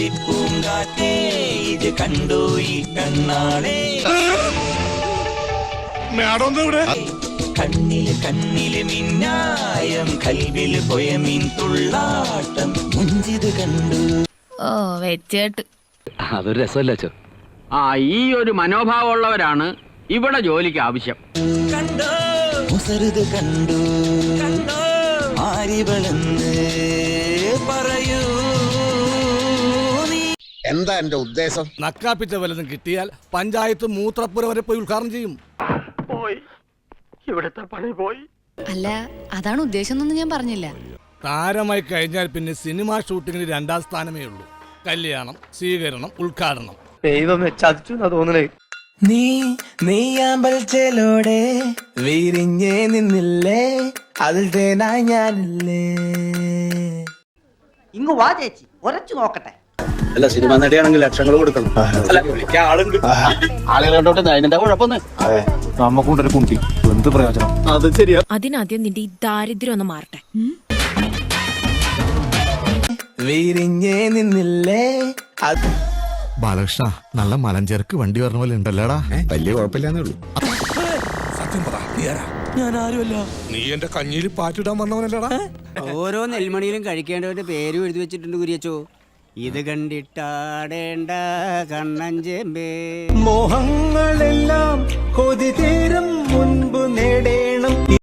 ചെമ്പരത്തിപ്പൂങ്കാറ്റേ ഇത് കണ്ടോ ഈ കണ്ണാളെ. മാഡം ഇവിടെ കണ്ണിൽ കണ്ണിൽ മിന്നായം കൽവിൽ പൊയമീൻ തുള്ളാട്ടം. മുഞ്ചിത് കണ്ടു. ഓ വെച്ചേട്ട്. അതൊരു രസമല്ല അച്ഛോ? ആ ഈ ഒരു മനോഭാവമുള്ളവരാണ് ഇവിടെ ജോലിക്ക് ആവശ്യം. കണ്ടോ? കണ്ടു. കണ്ടോ? ആരിവളെന്ന്. എന്താ എന്റെ ഉദ്ദേശം? നക്കാപ്പിച്ച വല്ലതും കിട്ടിയാൽ പഞ്ചായത്ത് മൂത്രപ്പുര വരെ പോയി ഉദ്ഘാടനം ചെയ്യും. അല്ല അതാണ് ഉദ്ദേശം എന്നൊന്നും ഞാൻ പറഞ്ഞില്ല. താരമായി കഴിഞ്ഞാൽ പിന്നെ സിനിമാ ഷൂട്ടിങ്ങിന് രണ്ടാം സ്ഥാനമേ ഉള്ളൂ. കല്യാണം സ്വീകരണം ഉദ്ഘാടനം. നീ നെയ്യാമ്പൽച്ചേലോടെ വിരിഞ്ഞേ നിന്നില്ലേ? അതിൽ ഞാനില്ലേ? ഇങ്ങ് വാ ചേച്ചി ഉരച്ചു നോക്കട്ടെ. അല്ല സിനിമ നടിയാണെങ്കിൽ ലക്ഷങ്ങൾ കൊടുക്കണം. അല്ല വിളിക്കാൻ ആളുണ്ട്. ആളുകൾ കണ്ടോട്ടെ അതിനെന്താ കുഴപ്പമെന്ന്? നമ്മക്കൊണ്ടൊരു കുണ്ടി എന്ത് പ്രയോജനം? അത് ശരിയാ. അതിനാദ്യം നിന്റെ ഈ ദാരിദ്ര്യം ഒന്ന് മാറട്ടെ. വിരിഞ്ഞേ നിന്നില്ലേ? അത് ബാലകൃഷ്ണ നല്ല മലഞ്ചേർക്ക് വണ്ടി പറഞ്ഞ പോലെ ഉണ്ടല്ലോടാ? വലിയ കുഴപ്പമില്ലാന്നേ ഉള്ളൂ. സത്യം പറ നീ ഞാൻ ആരുമല്ല നീ എന്റെ കഞ്ഞിയിൽ പാറ്റിടാൻ വന്നവനല്ലടാ. ഓരോ നെൽമണിയിലും കഴിക്കേണ്ടവന്റെ പേരും എഴുതി വെച്ചിട്ടുണ്ട് കുരിയച്ചോ. ഇത് കണ്ടിട്ടാടേണ്ട കണ്ണഞ്ചേമ്പേ. മോഹങ്ങളെല്ലാം കൊതി